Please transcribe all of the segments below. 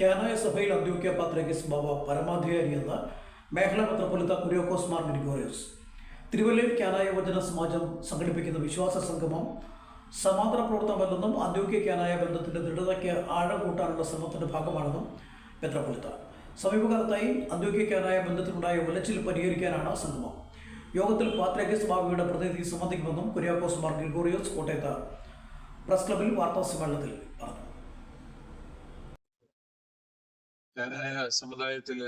കാനായ സഭയിൽ അന്ത്യോക്യ പാത്രകിസ് ബാബ പരമാധികാരിയെന്ന് മേഖലാ മെത്രോപൊലിത്ത കുര്യോക്കോസ് മാർ ഗ്രിഗോറിയോസ് തിരുവല്ലയിൽ കാനായ വചന സമാജം സംഘടിപ്പിക്കുന്ന വിശ്വാസ സംഗമം സമാന്തര പ്രവർത്തനമല്ലെന്നും അന്ത്യോക്യ കാനായ ബന്ധത്തിന്റെ ദൃഢതയ്ക്ക് ആഴം കൂട്ടാനുള്ള ശ്രമത്തിന്റെ ഭാഗമാണെന്നും മെത്രോപൊലിത്ത സമീപകാലത്തായി അന്ത്യോക്യ കാനായ ബന്ധത്തിനുണ്ടായ ഉലച്ചിൽ പരിഹരിക്കാനാണ് സംഗമം. യോഗത്തിൽ പാത്രകിസ് ബാബയുടെ പ്രതിനിധി സംബന്ധിക്കുമെന്നും കുര്യാക്കോസ് മാർ ഗ്രിഗോറിയോസ് കോട്ടയത്ത് പ്രസ് ക്ലബിൽ വാർത്താ സമ്മേളനത്തിൽ പറഞ്ഞു. ഞാനായ സമുദായത്തിൽ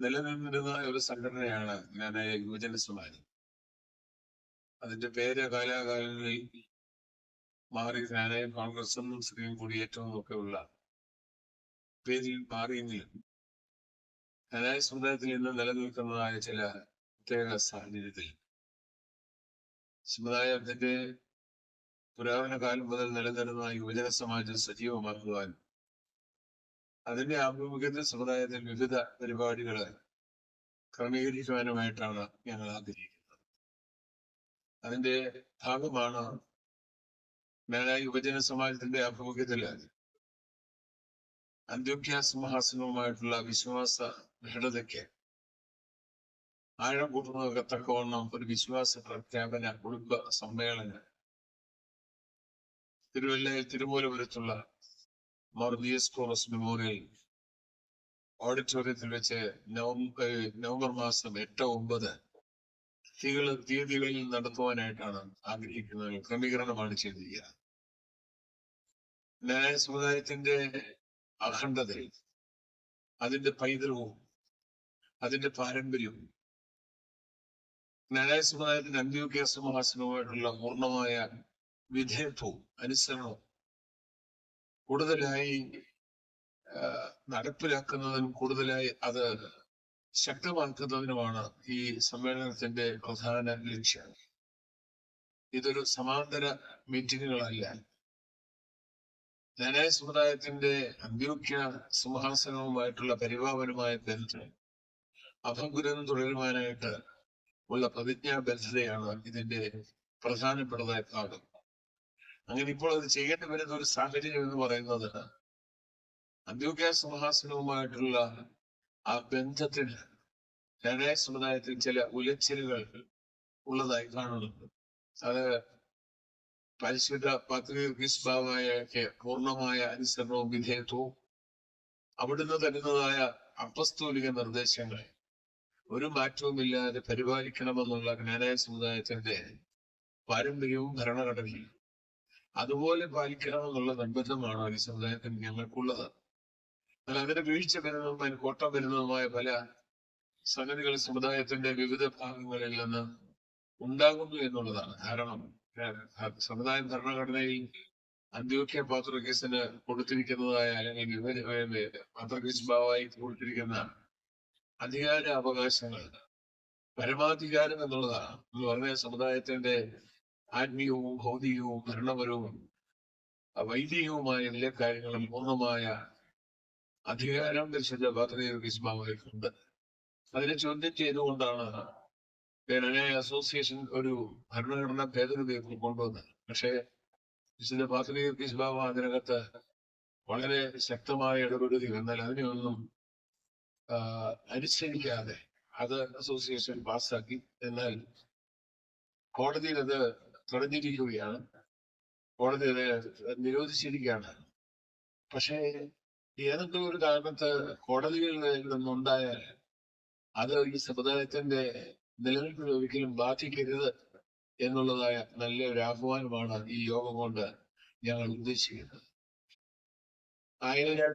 നിലനിന്നിരുന്ന ഒരു സംഘടനയാണ് ഞാനായ യുവജന സമാജം. അതിന്റെ പേര് കാലാകാലങ്ങളിൽ മാറി ഞാനായ കോൺഗ്രസും സ്ത്രീയും കുടിയേറ്റവും ഒക്കെ ഉള്ള പേരിൽ മാറിയെങ്കിലും ഞാനായ സമുദായത്തിൽ ഇന്ന് നിലനിൽക്കുന്നതായ ചില പ്രത്യേക സാഹചര്യത്തിൽ സമുദായത്തിന്റെ പുരാതന കാലം മുതൽ നിലനിരുന്ന യുവജന സമാജം സജീവമാക്കുവാൻ അതിന്റെ ആഭിമുഖ്യത്തിൽ സമുദായത്തിൽ വിവിധ പരിപാടികൾ ക്രമീകരിക്കുവാനുമായിട്ടാണ് ഞങ്ങൾ ആഗ്രഹിക്കുന്നത്. അതിന്റെ ഭാഗമാണ് മേലായി യുവജന സമാജത്തിന്റെ ആഭിമുഖ്യത്തിൽ അന്ത്യോഖ്യ സിംഹാസനവുമായിട്ടുള്ള വിശ്വാസ ദൃഢതയ്ക്ക് ആഴം കൂട്ടുന്നതൊക്കെ തക്കവണ്ണം ഒരു വിശ്വാസ പ്രഖ്യാപന കുടുംബ സമ്മേളനം തിരുവല്ലയിൽ തിരുമൂലപുരത്തുള്ള മാർ കോറസ് മെമ്മോറിയൽ ഓഡിറ്റോറിയത്തിൽ വെച്ച് നവംബർ നവംബർ മാസം എട്ട് ഒമ്പത് തീകൾ തീയതികളിൽ നടത്തുവാനായിട്ടാണ് ആഗ്രഹിക്കുന്നത്. ക്രമീകരണമാണ് ചെയ്തിരിക്കുക. ന്യായ സമുദായത്തിന്റെ അഖണ്ഡതയിൽ അതിന്റെ പൈതൃകവും അതിന്റെ പാരമ്പര്യവും ന്യായ സമുദായത്തിന്റെ അന്ത്യോക്യ സിംഹാസനവുമായിട്ടുള്ള പൂർണമായ വിധേയത്വവും അനുസരണവും കൂടുതലായി നടപ്പിലാക്കുന്നതിനും കൂടുതലായി അത് ശക്തമാക്കുന്നതിനുമാണ് ഈ സമ്മേളനത്തിന്റെ പ്രധാന ലക്ഷ്യം. ഇതൊരു സമാന്തര മീറ്റിങ്ങുകളല്ല. ധനായ സമുദായത്തിന്റെ അന്ത്യോക്യ സിംഹാസനവുമായിട്ടുള്ള പരിപാവനമായ ബന്ധം അഭംഗുരം തുടരുവാനായിട്ട് ഉള്ള പ്രതിജ്ഞാബദ്ധതയാണ് ഇതിന്റെ പ്രധാനപ്പെട്ടതായ ഭാഗം. അങ്ങനെ ഇപ്പോൾ അത് ചെയ്യേണ്ടി വരുന്ന ഒരു സാഹചര്യം എന്ന് പറയുന്നത് അന്ത്യോഗ്യ സിംഹാസനവുമായിട്ടുള്ള ആ ബന്ധത്തിൽ ന്യായ സമുദായത്തിൽ ചില ഉലച്ചിലുകൾ ഉള്ളതായി കാണുന്നുണ്ട്. അത് പരിശുദ്ധ പത്രികീസ്ഭാവായ പൂർണമായ അനുസരണവും വിധേയത്വവും അവിടുന്ന് തരുന്നതായ അപ്പസ്തോലിക നിർദ്ദേശങ്ങൾ ഒരു മാറ്റവുമില്ലാതെ പരിപാലിക്കണമെന്നുള്ള ജ്ഞാനായ സമുദായത്തിന്റെ പാരമ്പര്യവും ഭരണഘടനയും അതുപോലെ പാലിക്കണമെന്നുള്ള നിർബന്ധമാണ് ഈ സമുദായത്തിന് ഞങ്ങൾക്കുള്ളത്. എന്നാൽ അതിന് വീഴ്ച വരുന്നതും അതിന് കോട്ടം വരുന്നതുമായ പല സംഗതികൾ സമുദായത്തിന്റെ വിവിധ ഭാഗങ്ങളിൽ നിന്ന് ഉണ്ടാകുന്നു എന്നുള്ളതാണ്. കാരണം സമുദായ ഭരണഘടനയിൽ അന്ത്യോക്യ പാത്രകേസിന് കൊടുത്തിരിക്കുന്നതായ അല്ലെങ്കിൽ വിവിധ പാത്രകേസ് ഭാവമായി കൊടുത്തിരിക്കുന്ന അധികാര അവകാശങ്ങൾ പരമാധികാരം എന്നുള്ളതാണ്. എന്ന് പറഞ്ഞ സമുദായത്തിന്റെ ആത്മീയവും ഭൗതികവും ഭരണപരവും വൈദികവുമായ എല്ലാ കാര്യങ്ങളും പൂർണമായ അധികാരം പരിശുദ്ധ പാത്രകീസ്മാവായിട്ടുണ്ട് അതിനെ ചോദ്യം ചെയ്തുകൊണ്ടാണ് കേരള അസോസിയേഷൻ ഒരു ഭരണഘടനാ ഭേദഗതിയെ കൊണ്ടുവന്നത്. പക്ഷേ വിശുദ്ധ പാത്രകീസ്മാവ് അതിനകത്ത് വളരെ ശക്തമായ ഇടപെടുകയും എന്നാൽ അതിനെയൊന്നും അനുസരിക്കാതെ അത് അസോസിയേഷൻ പാസ്സാക്കി എന്നാൽ കോടതിയിൽ അത് തടഞ്ഞിരിക്കുകയാണ് കോടതി നിരോധിച്ചിരിക്കുകയാണ്. പക്ഷേ ഏതെങ്കിലും ഒരു കാരണത്ത് കോടതികളിൽ നിന്നുണ്ടായാൽ അത് ഈ സമുദായത്തിന്റെ നിലനിൽപ്പിനെ ഒരിക്കലും ബാധിക്കരുത് എന്നുള്ളതായ നല്ല ഒരു ആഹ്വാനമാണ് ഈ യോഗം കൊണ്ട് ഞങ്ങൾ ഉദ്ദേശിക്കുന്നത്. ആയിരം